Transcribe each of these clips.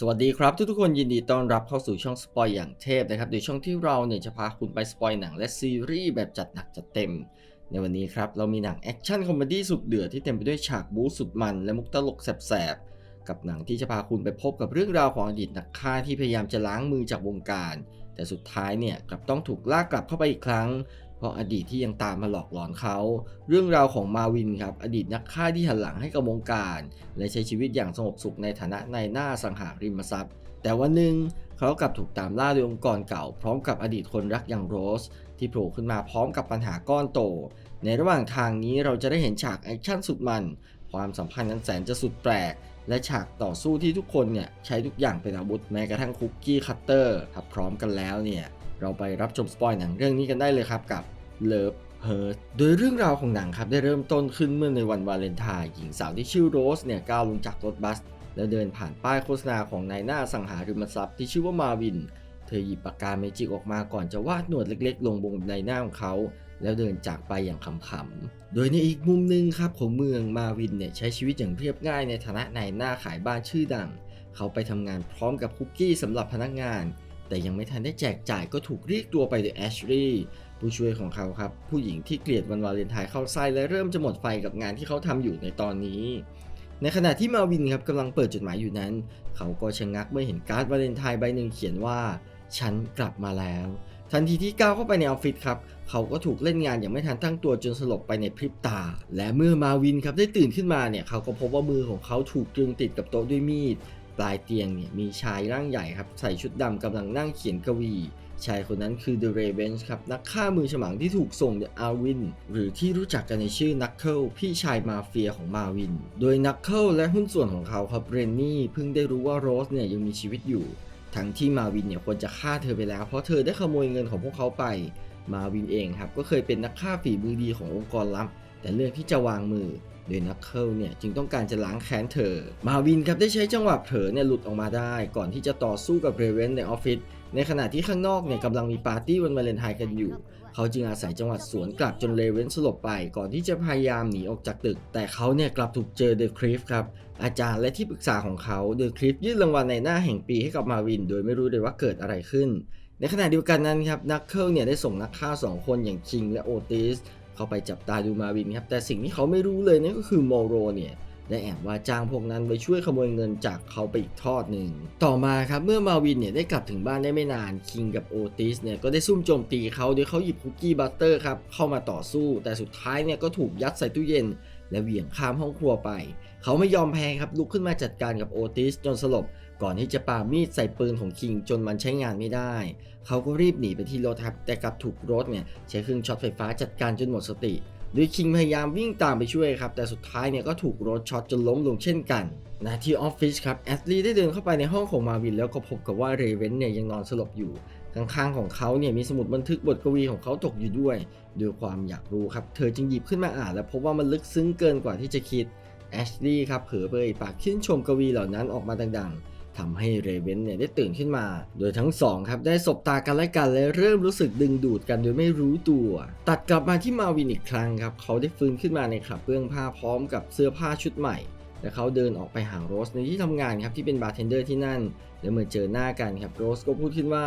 สวัสดีครับ ทุกๆคนยินดีต้อนรับเข้าสู่ช่องสปอยอย่างเทพนะครับโดยช่องที่เราเนี่ยจะพาคุณไปสปอยหนังและซีรีส์แบบจัดหนักจัดเต็ม ในวันนี้ครับ เรามีหนังแอคชั่นคอมเมดี้สุดเดือดที่เต็มไปด้วยฉากบู๊สุดมัน และมุกตลกแสบๆ กับหนังที่จะพาคุณไปพบกับเรื่องราวของอดีตนักฆ่าที่พยายามจะล้างมือจากวงการ แต่สุดท้ายเนี่ยกลับต้องถูกลากกลับเข้าไปอีกครั้ง เพราะอดีตที่ยังตามมาหลอกหลอนเขา เรื่องราวของมาวินครับอดีตนักฆ่าที่หันหลังให้กับวงการ และใช้ชีวิตอย่างสงบสุขในฐานะนายหน้าสังหาริมทรัพย์ แต่วันหนึ่งเขากลับถูกตามล่าโดยองค์กรเก่า พร้อมกับอดีตคนรักอย่างโรส ที่โผล่ขึ้นมาพร้อมกับปัญหาก้อนโต ในระหว่างทางนี้เราจะได้เห็นฉากแอคชั่นสุดมัน ความสัมพันธ์นั้นแสนจะสุดแปลก และฉากต่อสู้ที่ทุกคนเนี่ยใช้ทุกอย่างเป็นอาวุธแม้กระทั่งคุกกี้คัตเตอร์ถ้าพร้อมกันแล้วเนี่ยเราไปรับชมสปอยหนังเรื่องนี้กันได้เลยครับกับเลิฟเฮิร์ตโดยเรื่องราวของหนังครับได้เริ่มต้นขึ้นเมื่อในวันวาเลนไทน์หญิงสาวที่ชื่อโรสเนี่ยก้าวลงจากรถบัส แล้วเดินผ่านป้ายโฆษณาของนายหน้าสังหาริมทรัพย์ที่ชื่อว่ามาวิน เธอหยิบปากกาเมจิกออกมาก่อนจะวาดหนวดเล็กๆ ลงบนใบหน้าของเขา แล้วเดินจากไปอย่างขำๆ โดยในอีกมุมหนึ่งครับของเมืองมาวินเนี่ยใช้ชีวิตอย่างเรียบง่ายในฐานะนายหน้าขายบ้านชื่อดัง เขาไปทำงานพร้อมกับคุกกี้สำหรับพนักงาน แต่ยังไม่ทันได้แจกจ่ายก็ถูกเรียกตัวไปโดยแอชลีย์ผู้ช่วยของเขาครับ ผู้หญิงที่เกลียดวันวาเลนไทน์เข้าไส้และเริ่มจะหมดไฟกับงานที่เขาทำอยู่ในตอนนี้ในขณะที่มาวินครับกำลังเปิดจดหมายอยู่นั้น เขาก็ชะงักเมื่อเห็นการ์ดวาเลนไทน์ใบหนึ่งเขียนว่า ฉันกลับมาแล้ว ทันทีที่ก้าวเข้าไปในออฟฟิศครับ เขาก็ถูกเล่นงานอย่างไม่ทันตั้งตัวจนสลบไปในพริบตา และเมื่อมาวินครับได้ตื่นขึ้นมาเนี่ยเขาก็พบว่ามือของเขาถูกตรึงติดกับโต๊ะด้วยมีด ปลายเตียงเนี่ยมีชายร่างใหญ่ครับใส่ชุดดำกำลังนั่งเขียนกวี ชายคนนั้นคือ The Ravens ครับนักฆ่ามือฉมังที่ถูกส่งโดยอาวินหรือที่รู้จักกันในชื่อนักเคิลพี่ชายมาเฟียของมาวิน โดยนักเคิลและหุ้นส่วนของเขาครับเรนนี่เพิ่งได้รู้ว่าโรสเนี่ยยังมีชีวิตอยู่ ทั้งที่มาวินเนี่ยควรจะฆ่าเธอไปแล้ว เพราะเธอได้ขโมยเงินของพวกเขาไป มาวินเองครับก็เคยเป็นนักฆ่าฝีมือดีขององค์กรลับ แต่เลือกที่จะวางมือ โดยนักเคิลเนี่ยจึงต้องการจะล้างแค้นเธอ มาวินครับได้ใช้จังหวะเผลอเนี่ยหลุดออกมาได้ ก่อนที่จะต่อสู้กับเรเวนในออฟฟิศในขณะที่ข้างนอกเนี่ยกำลังมีปาร์ตี้วันวาเลนไทน์กันอยู่ เขาจึงอาศัยจังหวะสวนกลับจนเรเวนสลบไป ก่อนที่จะพยายามหนีออกจากตึก แต่เขาเนี่ยกลับถูกเจอเดอะคริฟครับ อาจารย์และที่ปรึกษาของเขาเดอะคริฟยื่นรางวัลในหน้าแห่งปีให้กับมาวิน โดยไม่รู้เลยว่าเกิดอะไรขึ้น ในขณะเดียวกันนั้นครับนักเคิลเนี่ยได้ส่งนักฆ่าสองคนอย่างคิงและโอติส เข้าไปจับตาดูมาวินครับ แต่สิ่งที่เขาไม่รู้เลยนั่นก็คือมอโรเนี่ย ได้แอบว่าจ้างพวกนั้นไปช่วยขโมยเงินจากเขาไปอีกทอดหนึ่ง ต่อมาครับเมื่อมาวินเนี่ยได้กลับถึงบ้านได้ไม่นานคิงกับโอติสเนี่ยก็ได้ซุ่มโจมตีเขาโดยเขาหยิบคุกกี้บัตเตอร์ครับเข้ามาต่อสู้ แต่สุดท้ายเนี่ยก็ถูกยัดใส่ตู้เย็น และเหวี่ยงข้ามห้องครัวไป เขาไม่ยอมแพ้ครับลุกขึ้นมาจัดการกับโอติสจนสลบก่อนที่จะปามีดใส่ปืนของคิงจนมันใช้งานไม่ได้ เขาก็รีบหนีไปที่รถครับแต่กลับถูกรถเนี่ยใช้เครื่องช็อตไฟฟ้าจัดการจนหมดสติ โดยคิงพยายามวิ่งตามไปช่วยครับ แต่สุดท้ายเนี่ยก็ถูกรถช็อตจนล้มลงเช่นกันนะที่ออฟฟิศครับแอดลีได้เดินเข้าไปในห้องของมาวินแล้วก็พบกับว่าเรเวนเนี่ยยังนอนสลบอยู่ข้างๆของเขาเนี่ยมีสมุดบันทึกบทกวีของเขาตกอยู่ด้วยด้วยความอยากรู้ครับเธอจึงหยิบขึ้นมาอ่าน และพบว่ามันลึกซึ้งเกินกว่าที่จะคิดแอชลีย์ครับเผลอเบยปากชื่นชมกวีเหล่านั้นออกมาดังๆ ทำให้เรเวนเนี่ยได้ตื่นขึ้นมา โดยทั้งสองครับได้สบตากันและกันและเริ่มรู้สึกดึงดูดกันโดยไม่รู้ตัว ตัดกลับมาที่มาวินอีกครั้งครับ เขาได้ฟื้นขึ้นมาในคลับเปื้องผ้าพร้อมกับเสื้อผ้าชุดใหม่ และเขาเดินออกไปหาโรสในที่ทำงานครับที่เป็นบาร์เทนเดอร์ที่นั่น และเมื่อเจอหน้ากันครับโรสก็พูดขึ้นว่า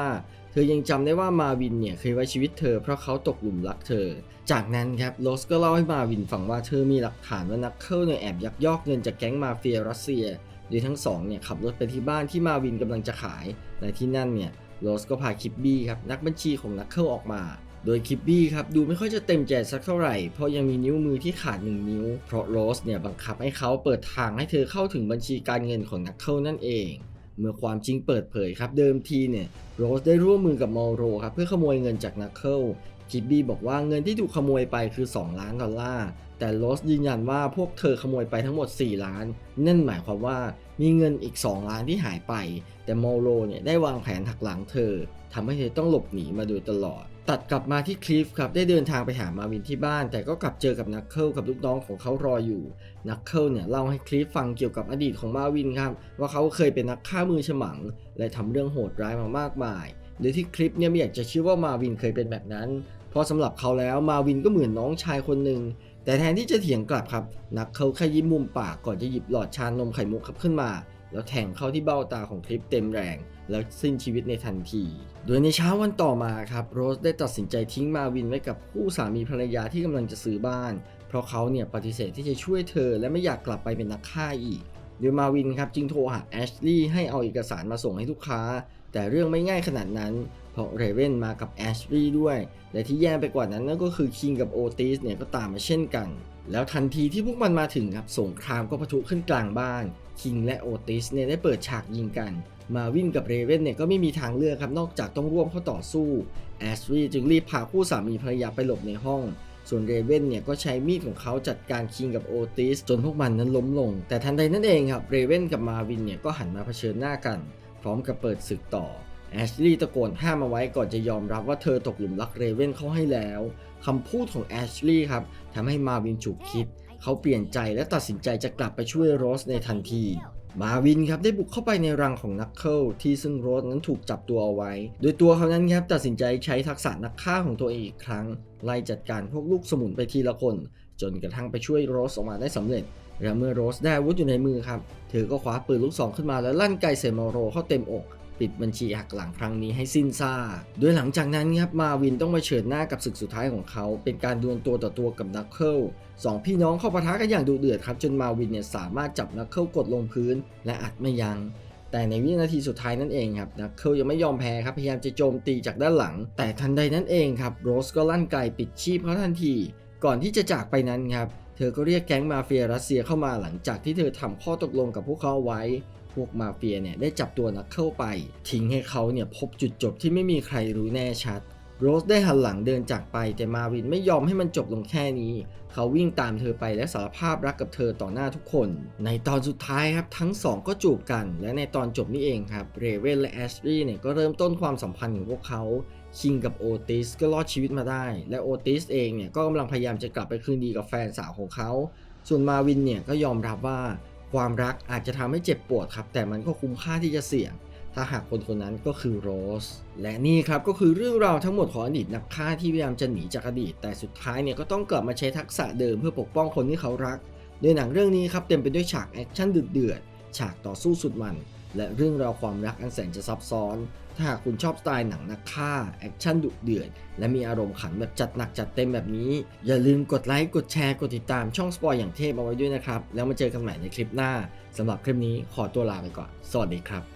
เธอยังจำได้ว่ามาวินเนี่ยเคยไว้ชีวิตเธอเพราะเขาตกหลุมรักเธอ จากนั้นครับโรสก็เล่าให้มาวินฟังว่าเธอมีหลักฐานว่านักเคิลเนี่ยแอบยักยอกเงินจากแก๊งมาเฟียรัสเซีย โดยทั้งสองเนี่ยขับรถไปที่บ้านที่มาวินกำลังจะขายและที่นั่นเนี่ยโรสก็พาคิปบี้ครับนักบัญชีของนักเคิลออกมา โดยคิปบี้ครับดูไม่ค่อยจะเต็มใจสักเท่าไหร่ เพราะยังมีนิ้วมือที่ขาดหนึ่งนิ้ว เพราะโรสเนี่ยบังคับให้เขาเปิดทางให้เธอเข้าถึงบัญชีการเงินของนักเคิลนั่นเอง เมื่อความจริงเปิดเผยครับเดิมทีเนี่ยโรสได้ร่วมมือกับมอโรครับเพื่อขโมยเงินจากนักเคิล คิปบี้บอกว่าเงินที่ถูกขโมยไปคือ 2 ล้านดอลลาร์ แต่โรสยืนยันว่าพวกเธอขโมยไปทั้งหมด 4 ล้าน นั่นหมายความว่ามีเงินอีก 2 ล้านที่หายไป แต่โมอลเนี่ยได้วางแผนหักหลังเธอทำให้เธอต้องหลบหนีมาโดยตลอด ตัดกลับมาที่คลิฟครับ ได้เดินทางไปหามาวินที่บ้าน แต่ก็กลับเจอกับนักเคิลกับลูกน้องของเขารออยู่ นักเคิลเนี่ยเล่าให้คลิฟฟังเกี่ยวกับอดีตของมาวินครับ ว่าเขาเคยเป็นนักฆ่ามือฉมัง และทำเรื่องโหดร้ายมามากมายโดยที่คลิปเนี่ยไม่อยากจะเชื่อว่ามาวินเคยเป็นแบบนั้น ราะสำหรับเขาแล้วมาวินก็เหมือนน้องชายคนหนึ่งแต่แทนที่จะเถียงกลับครับ นักเขาแค่ยิ้มมุมปากก่อนจะหยิบหลอดชานมไข่มุกครับขึ้นมา แล้วแทงเข้าที่เบ้าตาของคลิปเต็มแรง แล้วสิ้นชีวิตในทันที โดยในเช้าวันต่อมาครับโรสได้ตัดสินใจทิ้งมาวินไว้กับคู่สามีภรรยาที่กำลังจะซื้อบ้าน เพราะเขาเนี่ยปฏิเสธที่จะช่วยเธอและไม่อยากกลับไปเป็นนักฆ่าอีก โดยมาวินครับจึงโทรหาแอชลีย์ให้เอาเอกสารมาส่งให้ลูกค้า แต่เรื่องไม่ง่ายขนาดนั้น เพราะเรเวนมากับแอชลีย์ด้วย และที่แย่ไปกว่านั้นนั่นก็คือคิงกับโอติสเนี่ยก็ตามมาเช่นกัน แล้วทันทีที่พวกมันมาถึงครับสงครามก็ปะทุขึ้นกลางบ้านคิงและโอติสเนี่ยได้เปิดฉากยิงกัน มาวินกับเรเวนเนี่ยก็ไม่มีทางเลือกครับนอกจากต้องร่วมเข้าต่อสู้แอชลีย์จึงรีบพาคู่สามีภรรยาไปหลบในห้อง ส่วนเรเวนเนี่ยก็ใช้มีดของเขาจัดการคิงกับโอติสจนพวกมันนั้นล้มลง แต่ทันใดนั่นเองครับเรเวนกับมาวินเนี่ยก็หันมาเผชิญหน้ากัน พร้อมกับเปิดศึกต่อแอชลีย์ตะโกนห้ามเอาไว้ก่อนจะยอมรับว่าเธอตกหลุมรักเรเวนเขาให้แล้วคำพูดของแอชลีย์ครับทำให้มาวินฉุกคิด เขาเปลี่ยนใจและตัดสินใจจะกลับไปช่วยโรสในทันที มาวินครับได้บุกเข้าไปในรังของนักเคิลที่ซึ่งโรสนั้นถูกจับตัวเอาไว้ โดยตัวเขานั้นครับตัดสินใจใช้ทักษะนักฆ่าของตัวเองอีกครั้ง ไล่จัดการพวกลูกสมุนไปทีละคน จนกระทั่งไปช่วยโรสออกมาได้สำเร็จ และเมื่อโรสได้อาวุธอยู่ในมือครับเธอก็คว้าปืนลูกซองขึ้นมาแล้วลั่นไกเซมาโรเข้าเต็มอก ปิดบัญชีหักหลังครั้งนี้ให้สิ้นซากโดยหลังจากนั้นครับมาวินต้องมาเฉิดหน้ากับศึกสุดท้ายของเขา เป็นการดวลตัวต่อตัวกับนักเคิลสองพี่น้องเข้าปะทะกันอย่างดุเดือดครับจนมาวินเนี่ยสามารถจับนักเคิลกดลงพื้น และอัดไม่ยัง้งแต่ในวินาทีสุดท้ายนั่นเองครับนักเคิลยังไม่ยอมแพ้ครับพยายามจะโจมตีจากด้านหลัง แต่ทันใดนั้นเองครับโรสก็ลั่นไกปิดชีพเขาทันที ก่อนที่จะจากไปนั้นครับเธอก็เรียกแก๊งมาเฟียรัสเซียเข้ามาหลังจากที่เธอทำข้อตกลงกับพวกเขาไว้ วกมาเฟียเนี่ยได้จับตัวนักเข้าไป ทิ้งให้เขาเนี่ยพบจุดจบที่ไม่มีใครรู้แน่ชัด โรสได้หันหลังเดินจากไปแต่มาวินไม่ยอมให้มันจบลงแค่นี้ เขาวิ่งตามเธอไปและสารภาพรักกับเธอต่อหน้าทุกคน ในตอนสุดท้ายครับทั้งสองก็จูบกัน และในตอนจบนี่เองครับเรเวนและแอชลีย์เนี่ยก็เริ่มต้นความสัมพันธ์ของพวกเขาคิงกับโอติสก็รอดชีวิตมาได้ และโอติสเองเนี่ยก็กำลังพยายามจะกลับไปคืนดีกับแฟนสาวของเขา ส่วนมาวินเนี่ยก็ยอมรับว่า ความรักอาจจะทำให้เจ็บปวดครับ แต่มันก็คุ้มค่าที่จะเสี่ยง ถ้าหากคนคนนั้นก็คือโรส และนี่ครับก็คือเรื่องราวทั้งหมดของอดีตนักฆ่าที่พยายามจะหนีจากอดีต แต่สุดท้ายเนี่ยก็ต้องกลับมาใช้ทักษะเดิมเพื่อปกป้องคนที่เขารักโดยหนังเรื่องนี้ครับเต็มไปด้วยฉากแอคชั่นเดือดฉากต่อสู้สุดมัน และเรื่องราวความรักอันแสนจะซับซ้อน ถ้าหากคุณชอบสไตล์หนังนักฆ่า แอคชั่นดุเดือด และมีอารมณ์ขันแบบจัดหนักจัดเต็มแบบนี้ อย่าลืมกดไลค์ กดแชร์ กดติดตามช่องสปอยอย่างเทพเอาไว้ด้วยนะครับ แล้วมาเจอกันใหม่ในคลิปหน้าสำหรับคลิปนี้ขอตัวลาไปก่อน สวัสดีครับ